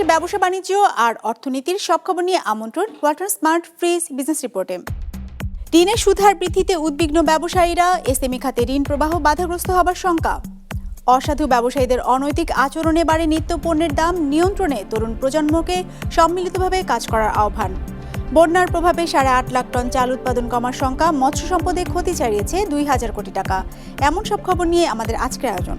দেশ ব্যবসা বাণিজ্য আর অর্থনীতির সব খবর নিয়ে আমন্ত্রণ ওয়াটার স্মার্ট ফ্রিজ বিজনেস রিপোর্টে। ঋণের সুধার বৃদ্ধিতে উদ্বিগ্ন ব্যবসায়ীরা এসএমই খাতে ঋণ প্রবাহ বাধাগ্রস্ত হবার শঙ্কা। অসাধু ব্যবসায়ীদের অনৈতিক আচরণে বাড়ে নিত্য পণ্যের দাম নিয়ন্ত্রণে তরুণ প্রজন্মকে সম্মিলিতভাবে কাজ করার আহ্বান। বন্যার প্রভাবে সাড়ে আট লাখ টন চাল উৎপাদন কমার শঙ্কা, মৎস্য সম্পদে ক্ষতি চালিয়েছে দুই হাজার কোটি টাকা। এমন সব খবর নিয়ে আমাদের আজকের আয়োজন।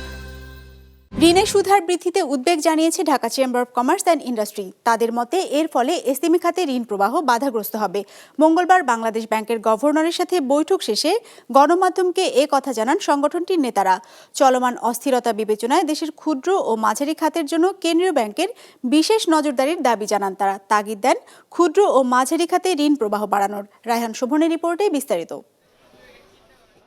ঋণের সুধার বৃদ্ধিতে উদ্বেগ জানিয়েছে Dhaka chamber of commerce and industry তাদের মতে, এর ফলে এসএমই খাতে ঋণ প্রবাহ বাধাগ্রস্ত হবে। মঙ্গলবার বাংলাদেশ ব্যাংকের গভর্নরের সাথে বৈঠক শেষে গণমাধ্যমকে এ কথা জানান সংগঠনটির নেতারা। চলমান অস্থিরতা বিবেচনায় দেশের ক্ষুদ্র ও মাঝারি খাতের জন্য কেন্দ্রীয় ব্যাংকের বিশেষ নজরদারির দাবি জানান তারা। তাগিদ দেন, ক্ষুদ্র ও মাঝারি খাতে ঋণ প্রবাহ বাড়ানোর। রায়হান শোভনের রিপোর্টে বিস্তারিত।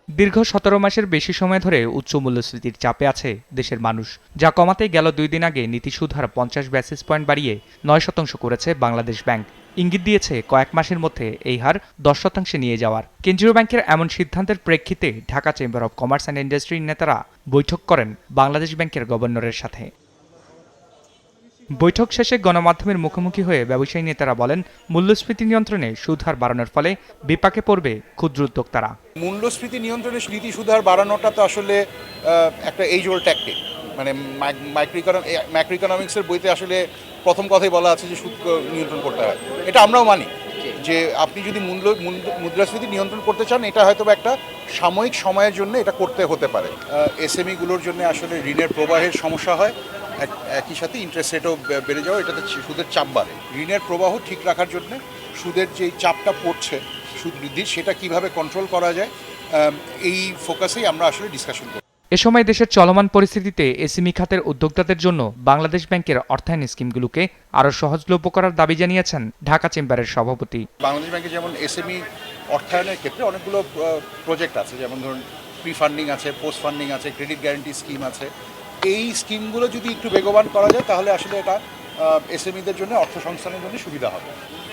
দীর্ঘ সতেরো মাসের বেশি সময় ধরে উচ্চ মূল্যস্ফীতির চাপে আছে দেশের মানুষ। যা কমাতে গেল দুই দিন আগে নীতি সুধার পঞ্চাশ বেসিস পয়েন্ট বাড়িয়ে নয় শতাংশ করেছে বাংলাদেশ ব্যাংক। ইঙ্গিত দিয়েছে কয়েক মাসের মধ্যে এই হার দশ শতাংশে নিয়ে যাওয়ার। কেন্দ্রীয় ব্যাংকের এমন সিদ্ধান্তের প্রেক্ষিতে Dhaka chamber of commerce and ইন্ডাস্ট্রির নেতারা বৈঠক করেন বাংলাদেশ ব্যাংকের গভর্নরের সাথে। বৈঠক শেষে গণমাধ্যমের মুখোমুখি হয়ে ব্যবসায়ী নেতারা বলেন, মূল্যস্ফীতি নিয়ন্ত্রণে সুদ হার বাড়ানোর ফলে বিপাকে পড়বে ক্ষুদ্র উদ্যোক্তারা। মূল্যস্ফীতি নিয়ন্ত্রণে নীতি সুধার বাড়ানোটা তো আসলে একটা এইজ ওল্ড ট্যাকটিক মানে ম্যাক্রো ইকোনমিক্সের বইতে আসলে প্রথম কথাই বলা আছে যে সুদ নিয়ন্ত্রণ করতে হয়। এটা আমরাও মানি যে আপনি যদি মূল্য মুদ্রাস্ফীতি নিয়ন্ত্রণ করতে চান, এটা হয়তো একটা সাময়িক সময়ের জন্য এটা করতে হতে পারে। এসএমইগুলোর জন্য আসলে ঋণের প্রবাহের সমস্যা হয়। একই সাথে ইন্টারেস্ট রেটও বেড়ে যাওয়া এটাতে সুদের চাপ বাড়ে। ঋণের প্রবাহ ঠিক রাখার জন্য সুদের যেই চাপটা পড়ছে সুদ বৃদ্ধির সেটা কীভাবে কন্ট্রোল করা যায় এই ফোকাসেই আমরা আসলে ডিসকাশন করি এ সময় দেশের চলমান পরিস্থিতিতে এসএমই খাতের উদ্যোক্তাদের জন্য বাংলাদেশ ব্যাংকের অর্থায়ন স্কিমগুলোকে আরও সহজলভ্য করার দাবি জানিয়েছেন ঢাকা চেম্বারের সভাপতি। বাংলাদেশ ব্যাংকে যেমন এসএমই অর্থায়নের ক্ষেত্রে অনেকগুলো প্রজেক্ট আছে যেমন ধরুন প্রি ফান্ডিং আছে পোস্ট ফান্ডিং আছে ক্রেডিট গ্যারান্টি স্কিম আছে। এই স্কিমগুলো যদি একটু বেগবান করা যায়, তাহলে আসলে এটা এসএমইদের জন্য, অর্থ সংস্থানের জন্য সুবিধা হবে।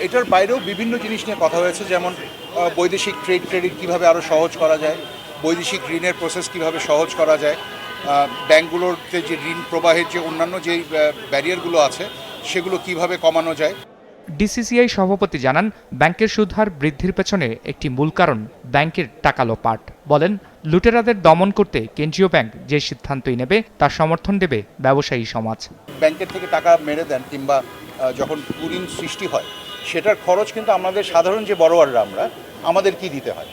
এটার বাইরেও বিভিন্ন জিনিস নিয়ে কথা হয়েছে, যেমন বৈদেশিক ট্রেড ক্রেডিট কীভাবে আরও সহজ করা যায়, বৈদেশিক ঋণের প্রসেস কীভাবে সহজ করা যায় ব্যাঙ্কগুলোতে যে ঋণ প্রবাহের যে অন্যান্য যে ব্যারিয়ারগুলো আছে, সেগুলো কীভাবে কমানো যায়। ডিসিসিআই সভাপতি জানান, ব্যাংকের সুদহার বৃদ্ধির পেছনে একটি মূল কারণ ব্যাংকের টাকা লোপাট। বলেন, লুটেরাদের দমন করতে কেন্দ্রীয় ব্যাংক যে সিদ্ধান্তই নেবে, তার সমর্থন দেবে ব্যবসায়ী সমাজ। ব্যাংকের থেকে টাকা মেরে দেন কিংবা যখন কুরিন সৃষ্টি হয়, সেটার খরচ কিন্তু আমাদের সাধারণ যে বড়োয়াররা আমরা, আমাদের কি দিতে হয়?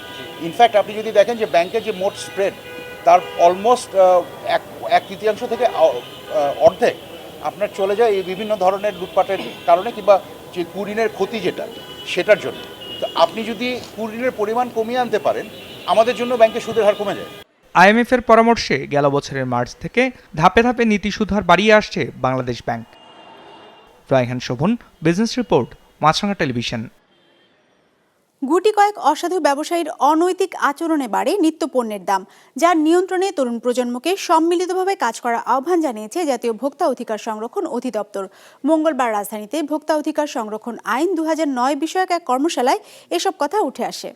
ইনফ্যাক্ট আপনি যদি দেখেন যে ব্যাংকের যে মোট স্প্রেড তার অলমোস্ট এক এক তৃতীয়াংশ থেকে অর্ধেক আপনার চলে যায় এই বিভিন্ন ধরনের লুটপাটের কারণে কিংবা যে কুরিনের ক্ষতি যেটা, সেটার জন্য। তো আপনি যদি কুরিনের পরিমাণ কমিয়ে আনতে পারেন, আমাদের জন্য ব্যাংকের সুদের হার কমে যায়। আইএমএফ এর পরামর্শে গেল বছরের মার্চ থেকে ধাপে ধাপে নীতি সুধার বাড়িয়ে আসছে Bangladesh bank. Raihan Shovon business report Maasranga television গুটি কয়েক অসাধু ব্যবসায়ীর অনৈতিক আচরণে বাড়ে নিত্য পণ্যের দাম, যার নিয়ন্ত্রণে তরুণ প্রজন্মকে সম্মিলিতভাবে কাজ করার আহ্বান জানিয়েছে জাতীয় ভোক্তা অধিকার সংরক্ষণ অধিদপ্তর। মঙ্গলবার রাজধানীতে ভোক্তা অধিকার সংরক্ষণ আইন দু হাজার নয় বিষয়ক এক কর্মশালায় এসব কথা উঠে আসে।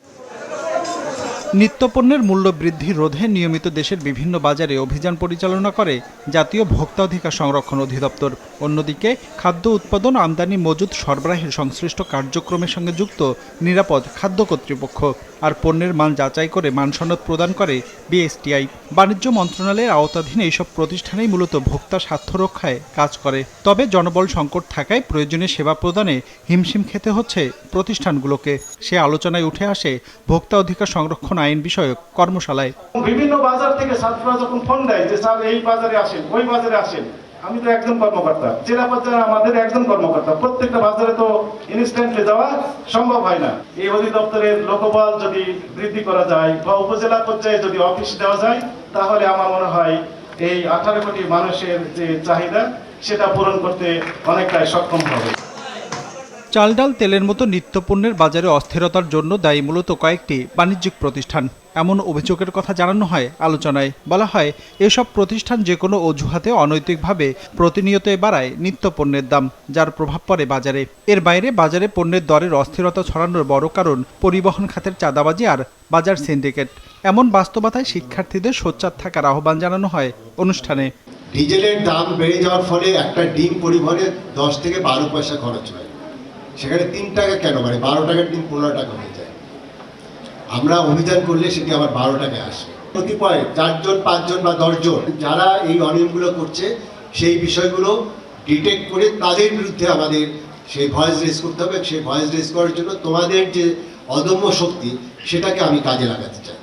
নিত্যপণ্যের মূল্য বৃদ্ধি রোধে নিয়মিত দেশের বিভিন্ন বাজারে অভিযান পরিচালনা করে জাতীয় ভোক্তা অধিকার সংরক্ষণ অধিদপ্তর। অন্যদিকে, খাদ্য উৎপাদন আমদানি মজুদ সরবরাহের সংশ্লিষ্ট কার্যক্রমের সঙ্গে যুক্ত নিরাপদ খাদ্য কর্তৃপক্ষ আর পণ্যের মান যাচাই করে মানসনদ প্রদান করে বিএসটিআই। বাণিজ্য মন্ত্রণালয়ের আওতাধীন এইসব প্রতিষ্ঠানেই মূলত ভোক্তা স্বার্থ রক্ষায় কাজ করে। তবে জনবল সংকট থাকায় প্রয়োজনীয় সেবা প্রদানে হিমশিম খেতে হচ্ছে প্রতিষ্ঠানগুলোকে। সে আলোচনায় উঠে আসে, ভোক্তা অধিকার সংরক্ষণ আইন বিষয়ক কর্মশালায়। বিভিন্ন বাজার থেকে ছাত্ররা যখন ফোন দেয় যে, স্যার, এই বাজারে আসেন, ওই বাজারে আসেন। আমি তো একজন কর্মকর্তা। জেলা পর্যায়ে আমাদের একজন কর্মকর্তা। প্রত্যেকটা বাজারে তো ইনস্ট্যান্টলি যাওয়া সম্ভব হয় না। এই অধিদপ্তরের লোকবল যদি বৃদ্ধি করা যায় বা উপজেলা পর্যায়ে যদি অফিস দেওয়া যায়, তাহলে আমার মনে হয় এই আঠারো কোটি মানুষের যে চাহিদা, সেটা পূরণ করতে অনেকটাই সক্ষম হবে। চাল ডাল তেলের মতো নিত্যপণ্যের বাজারে অস্থিরতার জন্য দায়ী মূলত কয়েকটি বাণিজ্যিক প্রতিষ্ঠান। এমন অভিযোগের কথা জানানো হয় আলোচনায়। বলা হয়, এসব প্রতিষ্ঠান যে কোনো অজুহাতে অনৈতিকভাবে প্রতিনিয়ত বাড়ায় নিত্যপণ্যের দাম, যার প্রভাব পড়ে বাজারে। এর বাইরে বাজারে পণ্যের দরের অস্থিরতা ছড়ানোর বড় কারণ পরিবহন খাতের চাঁদাবাজি আর বাজার সিন্ডিকেট। এমন বাস্তবতায় শিক্ষার্থীদের সোচ্চার থাকার আহ্বান জানানো হয় অনুষ্ঠানে। ডিজেলের দাম বেড়ে যাওয়ার ফলে একটা ডিম পরিবহনে দশ থেকে বারো পয়সা খরচ হয়। সেখানে তিন টাকা কেন? মানে বারো টাকার ডিম পনেরো টাকা হয়ে যায়। আমরা অভিযান করলে সেটি আবার বারো টাকায় আসে। কতিপয় চারজন, পাঁচজন বা দশজন যারা এই অনিয়মগুলো করছে, সেই বিষয়গুলো ডিটেক্ট করে তাদের বিরুদ্ধে আমাদের সেই ভয়েস রেস করতে হবে। সেই ভয়েস রেস করার জন্য তোমাদের যে অদম্য শক্তি, সেটাকে আমি কাজে লাগাতে চাই।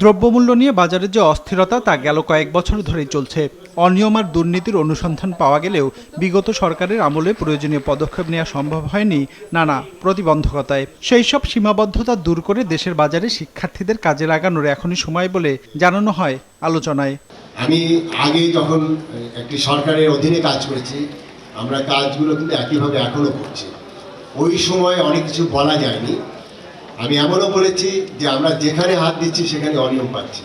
দ্রব্যমূল্য নিয়ে বাজারে যে অস্থিরতা, তা গেল কয়েক বছর ধরেই চলছে। অনিয়ম আর দুর্নীতির অনুসন্ধান পাওয়া গেলেও বিগত সরকারের আমলে প্রয়োজনীয় পদক্ষেপ নেওয়া সম্ভব হয়নি নানা প্রতিবন্ধকতায়। সেই সব সীমাবদ্ধতা দূর করে দেশের বাজারে শিক্ষার্থীদের কাজে লাগানোর এখনই সময় বলে জানানো হয় আলোচনায়। আমি আগে যখন একটি সরকারের অধীনে কাজ করেছি, আমরা কাজগুলো কিন্তু একইভাবে এখনও করছি। ওই সময় অনেক কিছু বলা যায়নি। আমি এমনও বলেছি যে আমরা যেখানে হাত দিচ্ছি, সেখানে অনিয়ম পাচ্ছি।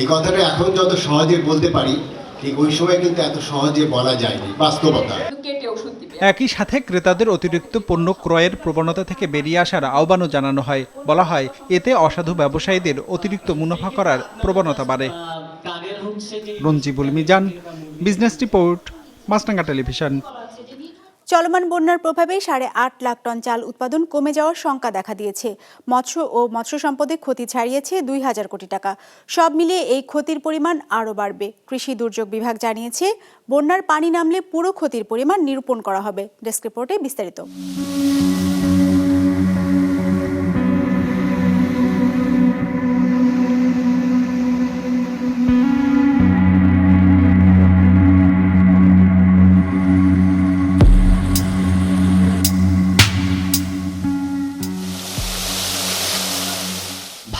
এই কথাটা এখন যত সহজে বলতে পারি ঠিক ওই সময় কিন্তু এত সহজে বলা যায়নি বাস্তবতা। একই সাথে ক্রেতাদের অতিরিক্ত পণ্য ক্রয়ের প্রবণতা থেকে বেরিয়ে আসার আহ্বানও জানানো হয়। বলা হয় এতে অসাধু ব্যবসায়ীদের অতিরিক্ত মুনাফা করার প্রবণতা বাড়ে। Ranjibul Mizan business report Maasranga television. চলমান বন্যার প্রভাবে সাড়ে আট লাখ টন চাল উৎপাদন কমে যাওয়ার শঙ্কা দেখা দিয়েছে। মৎস্য ও মৎস্য সম্পদে ক্ষতি ছাড়িয়েছে দুই হাজার কোটি টাকা। সব মিলিয়ে এই ক্ষতির পরিমাণ আরও বাড়বে। কৃষি দুর্যোগ বিভাগ জানিয়েছে, বন্যার পানি নামলে পুরো ক্ষতির পরিমাণ নিরূপণ করা হবে। ডেস্ক রিপোর্টে বিস্তারিত।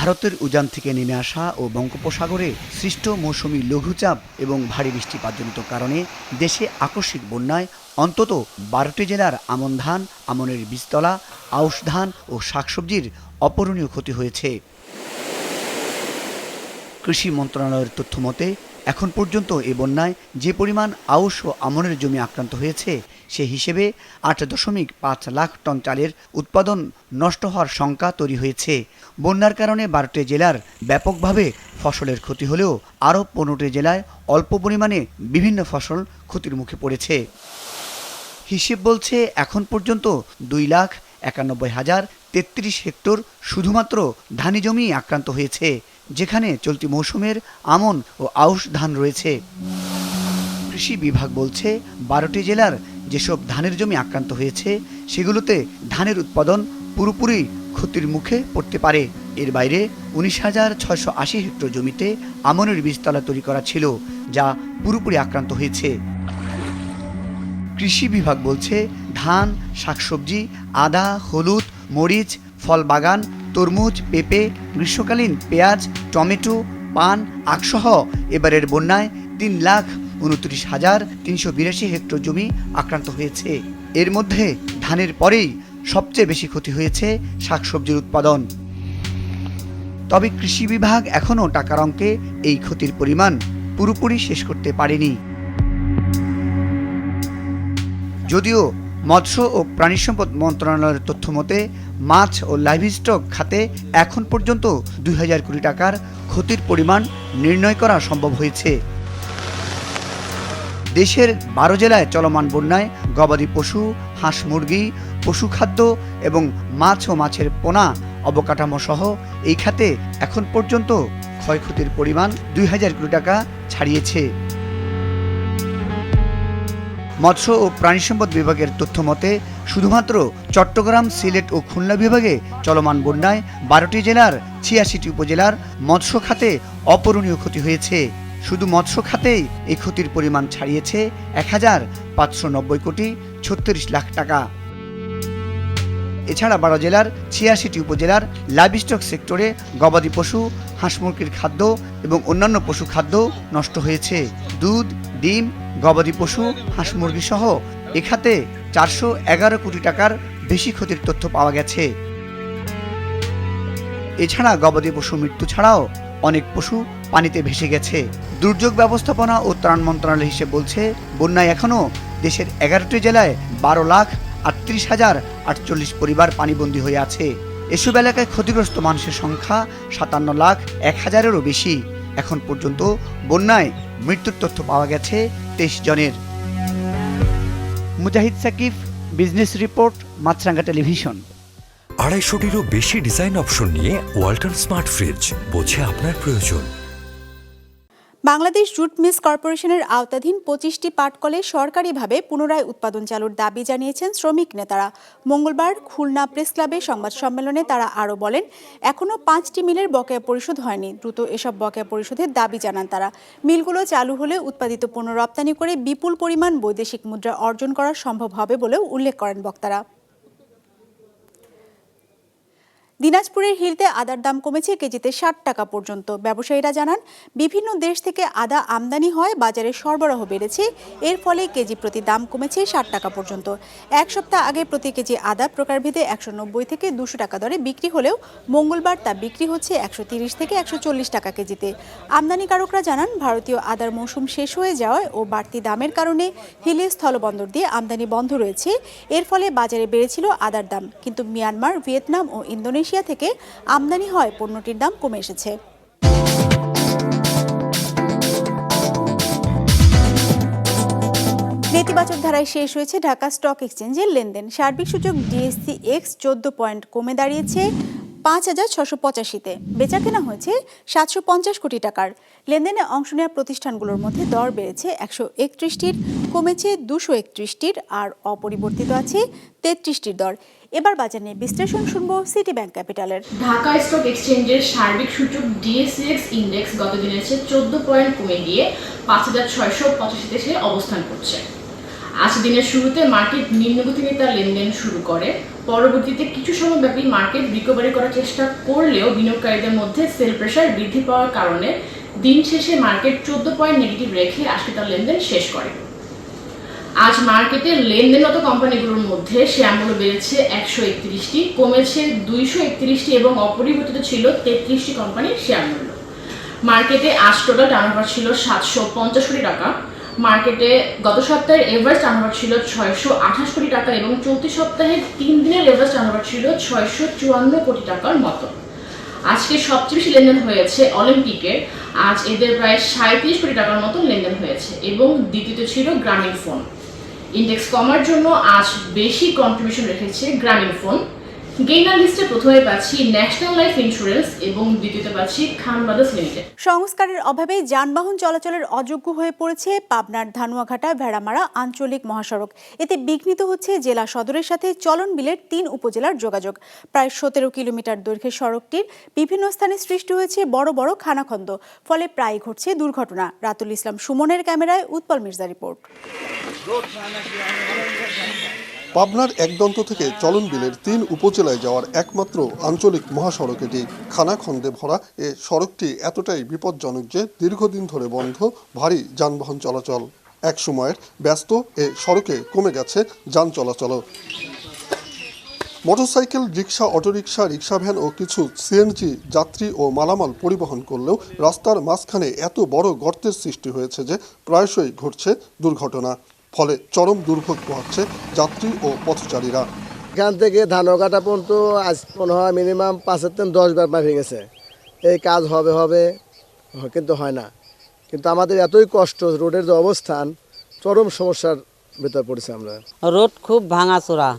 ভারতের উজান থেকে নেমে আসা ও বঙ্গোপসাগরে সৃষ্ট মৌসুমি লঘুচাপ এবং ভারী বৃষ্টিপাতজনিত কারণে দেশে আকস্মিক বন্যায় অন্তত বারোটি জেলার আমন ধান, আমনের বীজতলা, আউশ ধান ও শাকসবজির অপূরণীয় ক্ষতি হয়েছে। কৃষি মন্ত্রণালয়ের তথ্য মতে, এখন পর্যন্ত এ বন্যায় যে পরিমাণ আউশ ও আমনের জমি আক্রান্ত হয়েছে, সে হিসেবে আট দশমিক পাঁচ লাখ টন চালের উৎপাদন নষ্ট হওয়ার শঙ্কা তৈরি হয়েছে। বন্যার কারণে বারোটি জেলার ব্যাপকভাবে ফসলের ক্ষতি হলেও আরও পনেরোটি জেলায় অল্প পরিমাণে বিভিন্ন ফসল ক্ষতির মুখে পড়েছে। হিসেব বলছে এখন পর্যন্ত দুই লাখ একানব্বই হাজার তেত্রিশ হেক্টর শুধুমাত্র ধানি জমি আক্রান্ত হয়েছে, যেখানে চলতি মৌসুমের আমন ও আউশ ধান রয়েছে। কৃষি বিভাগ বলছে বারোটি জেলার যেসব ধানের জমি আক্রান্ত হয়েছে, সেগুলোতে ধানের উৎপাদন পুরোপুরি ক্ষতির মুখে পড়তে পারে। এর বাইরে উনিশ হাজার ছয়শো আশি হেক্টর জমিতে আমনের বীজতলা তৈরি করা ছিল, যা পুরোপুরি আক্রান্ত হয়েছে। কৃষি বিভাগ বলছে, ধান, শাকসবজি, আদা, হলুদ, মরিচ ফল বাগান তরমুজ, পেঁপে, গ্রীষ্মকালীন পেঁয়াজ, টমেটো, পান, আখসহ এবারের বন্যায় তিন লাখ উনত্রিশ হাজার তিনশো বিরাশি হেক্টর জমি আক্রান্ত হয়েছে। এর মধ্যে ধানের পরেই সবচেয়ে বেশি ক্ষতি হয়েছে শাকসবজির উৎপাদন। তবে কৃষি বিভাগ এখনও টাকার অঙ্কে এই ক্ষতির পরিমাণ পুরোপুরি শেষ করতে পারেনি। যদিও মৎস্য ও প্রাণী সম্পদ মন্ত্রণালয়ের তথ্য মতে, মাছ ও লাইভস্টক খাতে এখন পর্যন্ত দুই হাজার কোটি টাকার ক্ষতির পরিমাণ নির্ণয় করা সম্ভব হয়েছে। দেশের বারো জেলায় চলমান বন্যায় গবাদি পশু, হাঁস মুরগি পশুখাদ্য এবং মাছ ও মাছের পোনা অবকাঠামো সহ এই খাতে এখন পর্যন্ত ক্ষয়ক্ষতির পরিমাণ দুই হাজার কোটি টাকা ছাড়িয়েছে। মৎস্য ও প্রাণী সম্পদ বিভাগের তথ্য মতে, শুধুমাত্র চট্টগ্রাম সিলেট ও খুলনা বিভাগে চলমান বন্যায় বারোটি জেলার ছিয়াশিটি উপজেলার মৎস্য খাতে অপূরণীয় ক্ষতি হয়েছে। শুধু মৎস্য খাতেই এই ক্ষতির পরিমাণ ছাড়িয়েছে এক হাজার পাঁচশো নব্বই কোটি ছত্রিশ লাখ টাকা। এছাড়া বারো জেলার ছিয়াশিটি উপজেলার লাইভস্টক সেক্টরে গবাদি পশু, হাঁস মুরগির খাদ্য এবং অন্যান্য পশু খাদ্য নষ্ট হয়েছে। দুধ, ডিম, গবাদি পশু, হাঁস মুরগি সহ এ খাতে চারশো এগারো কোটি টাকার বেশি ক্ষতির তথ্য পাওয়া গেছে। এছাড়া গবাদি পশু মৃত্যু ছাড়াও অনেক পশু পানিতে ভেসে গেছে। দুর্যোগ ব্যবস্থাপনা ও ত্রাণ মন্ত্রণালয় হিসেবে বলছে, বন্যায় এখনও দেশের এগারোটি জেলায় বারো লাখ আটত্রিশ হাজার আটচল্লিশ পরিবার পানিবন্দী হয়ে আছে। এসব এলাকায় ক্ষতিগ্রস্ত মানুষের সংখ্যা সাতান্ন লাখ এক হাজারেরও বেশি। এখন পর্যন্ত বন্যায় মৃত্যুর তথ্য পাওয়া গেছে তেইশ জনের। Mujahid Sakib, business report, Maasranga television. আড়াইশোটিরও বেশি ডিজাইন অপশন নিয়ে ওয়াল্টন স্মার্ট ফ্রিজ বোঝে আপনার প্রয়োজন। বাংলাদেশ জুট মিলস কর্পোরেশনের আওতাধীন পঁচিশটি পাটকলে সরকারিভাবে পুনরায় উৎপাদন চালুর দাবি জানিয়েছেন শ্রমিক নেতারা। মঙ্গলবার খুলনা প্রেস ক্লাবে সংবাদ সম্মেলনে তারা আরও বলেন, এখনও পাঁচটি মিলের বকেয়া পরিশোধ হয়নি। দ্রুত এসব বকেয়া পরিশোধের দাবি জানান তারা। মিলগুলো চালু হলে উৎপাদিত পণ্য রপ্তানি করে বিপুল পরিমাণ বৈদেশিক মুদ্রা অর্জন করা সম্ভব হবে বলেও উল্লেখ করেন বক্তারা। দিনাজপুরের হিলতে আদার দাম কমেছে কেজিতে ষাট টাকা পর্যন্ত। ব্যবসায়ীরা জানান, বিভিন্ন দেশ থেকে আদা আমদানি হয়, বাজারে সরবরাহ বেড়েছে। এর ফলে কেজি প্রতি দাম কমেছে ষাট টাকা পর্যন্ত। এক সপ্তাহ আগে প্রতি কেজি আদা প্রকারভেদে একশো নব্বই থেকে দুশো টাকা দরে বিক্রি হলেও মঙ্গলবার তা বিক্রি হচ্ছে একশো তিরিশ থেকে একশো চল্লিশ টাকা কেজিতে। আমদানিকারকরা জানান, ভারতীয় আদার মৌসুম শেষ হয়ে যাওয়ায় ও বাড়তি দামের কারণে হিলে স্থলবন্দর দিয়ে আমদানি বন্ধ রয়েছে। এর ফলে বাজারে বেড়েছিল আদার দাম। কিন্তু মিয়ানমার, ভিয়েতনাম ও ইন্দোনেশিয়া থেকে আমদানি হয় পণ্যটির দাম কমে এসেছে। নেতিবাচক ধারায় শেষ হয়েছে ঢাকা স্টক এক্সচেঞ্জের লেনদেন। সার্বিক সূচক ডিএসসি এক্স চোদ্দ পয়েন্ট কমে দাঁড়িয়েছে। পাঁচ হাজার ছশো পঁচাশিতে। বেচা কেনা হয়েছে সাতশো পঞ্চাশ কোটি টাকার। লেনদেনে অংশ নেওয়া প্রতিষ্ঠানগুলোর মধ্যে দর বেড়েছে একশো একত্রিশটির, কমেছে দুশো একত্রিশটির আর অপরিবর্তিত আছে তেত্রিশটির দর। এবার বাজার নিয়ে বিশ্লেষণ শুনব সিটি ব্যাংক ক্যাপিটালের ঢাকা স্টক এক্সচেঞ্জের সার্বিক সূচক ডিএসএক্স ইন্ডেক্স গত দিনের চেয়ে চোদ্দ পয়েন্ট কমে গিয়ে পাঁচ হাজার ছয়শো পঁচাশিতে এসে অবস্থান করছে। আজ দিনের শুরুতে মার্কেট নিম্নগতি নিয়ে তার লেনদেন শুরু করে। পরবর্তীতে কিছু সময় ব্যাপী মার্কেট রিকভারি করার চেষ্টা করলেও বিনিয়োগকারীদের মধ্যে সেল প্রেশার বৃদ্ধি পাওয়ার কারণে দিন শেষে মার্কেট চোদ্দ পয়েন্ট নেগেটিভ রেখে আজকে তার লেনদেন শেষ করে। আজ মার্কেটে লেনদেনরত কোম্পানিগুলোর মধ্যে শেয়ারমূল্য বেড়েছে একশো একত্রিশটি, কমেছে দুইশো একত্রিশটি এবং অপরিবর্তিত ছিল তেত্রিশটি কোম্পানির শেয়ারমূল্য মার্কেটে আজ টোটাল টার্নওভার ছিল সাতশো পঞ্চাশ কোটি টাকা। মার্কেটে গত সপ্তাহের এভারেজ টার্নওভার ছিল ছয়শো আঠাশ কোটি টাকা এবং চলতি সপ্তাহের তিন দিনের এভারেজ টার্নওভার ছিল ছয়শো চুয়ান্ন কোটি টাকার মতো। আজকে সবচেয়ে বেশি লেনদেন হয়েছে অলিম্পিকের আজ এদের প্রায় সাঁত্রিশ কোটি টাকার মতো লেনদেন হয়েছে এবং দ্বিতীয়ত ছিল গ্রামীণ ফোন ইন্ডেক্স কমার জন্য আজ বেশি কন্ট্রিবিউশন রেখেছে গ্রামীণ ফোন সংস্কারের অভাবে যানবাহন চলাচলের অযোগ্য হয়ে পড়েছে পাবনার ধানুয়াঘাটা, ভেড়ামারা আঞ্চলিক মহাসড়ক। এতে বিঘ্নিত হচ্ছে জেলা সদরের সাথে চলন বিলের তিন উপজেলার যোগাযোগ। প্রায় সতেরো কিলোমিটার দৈর্ঘ্যের সড়কটির বিভিন্ন স্থানে সৃষ্টি হয়েছে বড় বড় খানাখন্দ। ফলে প্রায় ঘটছে দুর্ঘটনা। রাতুল ইসলাম সুমনের ক্যামেরায় উৎপল মির্জা রিপোর্ট। পাবনার একদন্ত থেকে চলন বিলের তিন উপজেলায় যাওয়ার একমাত্র আঞ্চলিক মহাসড়ক এটি খানাখন্দে ভরা এ সড়কটি এতটাই বিপজ্জনক যে দীর্ঘদিন ধরে বন্ধ, ভারী যানবাহন চলাচল। এক সময়ের ব্যস্ত এ সড়কে কমে গেছে যান চলাচলও। Motorcycle rickshaw auto rickshaw rickshaw van ও কিছু সিএনজি যাত্রী ও মালামাল পরিবহন করলেও রাস্তার মাঝখানে এত বড় গর্তের সৃষ্টি হয়েছে যে প্রায়শই ঘটছে দুর্ঘটনা। ফলে চরম দুর্ভোগ পোহাচ্ছে যাত্রী ও পথচারীরা। এখান থেকে ধানকাটা পর্যন্ত আজ মনে হয় মিনিমাম পাঁচের থেকে দশ বার পা ভেঙেছে। এই কাজ হবে হবে কিন্তু হয় না। কিন্তু আমাদের এতই কষ্ট রোডের যে অবস্থান চরম সমস্যার ভেতর পড়েছে আমরা। রোড খুব ভাঙাচোরা।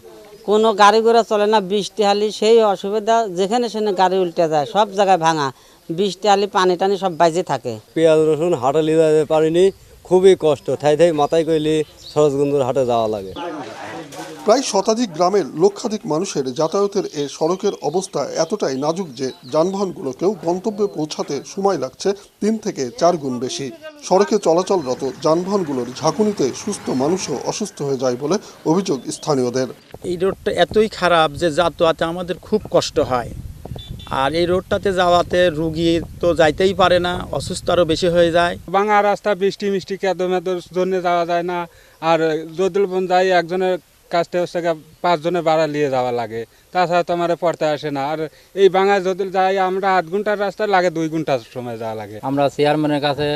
কোনো গাড়ি ঘোড়া চলে না বৃষ্টি হালি সেই অসুবিধা যেখানে সেখানে গাড়ি উল্টে যায় সব জায়গায় ভাঙা। বৃষ্টি হালি পানি টানি সব বাজে থাকে। পেঁয়াজ রসুন হাটে নিয়ে যেতে পারিনি। খুবই কষ্ট থাই থাই মাথায় কইলে সরোজগঞ্জের হাটে যাওয়া লাগে। প্রায় শতাধিক গ্রামের লক্ষাধিক মানুষের যাতায়াতের এ সড়কের অবস্থা এতটাই নাজুক যে যানবাহনগুলোকেও গন্তব্যে পৌঁছাতে সময় লাগছে তিন থেকে চার গুণ বেশি। সড়কে চলাচলরত যানবাহনগুলোর ঝাঁকুনিতে সুস্থ মানুষও অসুস্থ হয়ে যায় বলে অভিযোগ স্থানীয়দের। এই রোডটা এতই খারাপ যে যাতায়াতে আমাদের খুব কষ্ট হয়। আর এই রোডটাতে যাওয়াতে রুগী তো যাইতেই পারে না অসুস্থ আরও বেশি হয়ে যায়। ভাঙা রাস্তা বৃষ্টি মিষ্টি কেদো মেদোর জন্য যাওয়া যায় না। আর যদি যাই একজনের কাছ থেকে হচ্ছে গিয়ে পাঁচজনের ভাড়া নিয়ে যাওয়া লাগে। তাছাড়া তো আমার পড়তে আসে না। আর এই ভাঙা যদি যাই আমরা আধ ঘণ্টার রাস্তা লাগে দুই ঘণ্টার সময় যাওয়া লাগে। আমরা চেয়ারম্যানের কাছে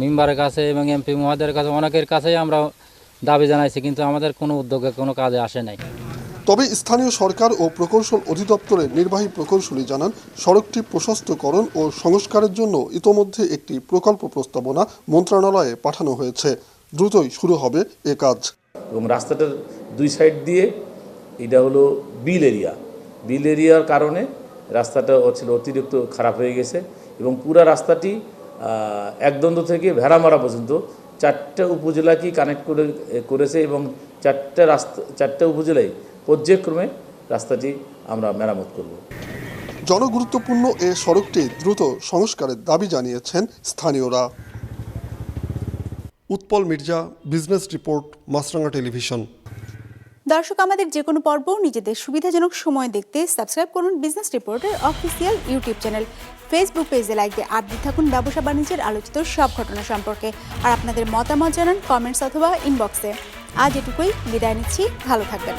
মেম্বারের কাছে এবং এমপি মহাদের কাছে অনেকের কাছেই আমরা দাবি জানাইছি কিন্তু আমাদের কোনো উদ্যোগে কোনো কাজে আসে নাই। তবে স্থানীয় সরকার ও প্রকৌশল অধিদপ্তরের নির্বাহী প্রকৌশলী জানান, সড়কটি প্রশস্তকরণ ও সংস্কারের জন্য ইতোমধ্যে একটি প্রকল্প প্রস্তাবনা মন্ত্রণালয়ে পাঠানো হয়েছে। দ্রুতই শুরু হবে এ কাজ। এবং রাস্তাটার দুই সাইড দিয়ে এটা হলো বিল এরিয়া। বিল এরিয়ার কারণে রাস্তাটা ছিল অতিরিক্ত খারাপ হয়ে গেছে এবং পুরা রাস্তাটি একদণ্ড থেকে ভেড়ামারা পর্যন্ত চারটা উপজেলাকেই কানেক্ট করে করেছে এবং চারটা রাস্তা, চারটা উপজেলায় পর্যায়ক্রমে রাস্তাটি আমরা মেরামত করব। জনগুরুত্বপূর্ণ এ সড়কটি দ্রুত সংস্কারের দাবি জানিয়েছেন স্থানীয়রা। Utpal Mirza business report Maasranga television. দর্শক আমাদের যে কোনো পর্ব নিজেদের সুবিধাজনক সময় দেখতে সাবস্ক্রাইব করুন বিজনেস রিপোর্টের অফিসিয়াল ইউটিউব চ্যানেল। ফেসবুক পেজে লাইক দিয়ে আপডেট থাকুন ব্যবসা বাণিজ্যের আলোচিত সব ঘটনা সম্পর্কে। আর আপনাদের মতামত জানান কমেন্টস অথবা ইনবক্সে। আজ এটুকুই বিদায় নিচ্ছি ভালো থাকবেন।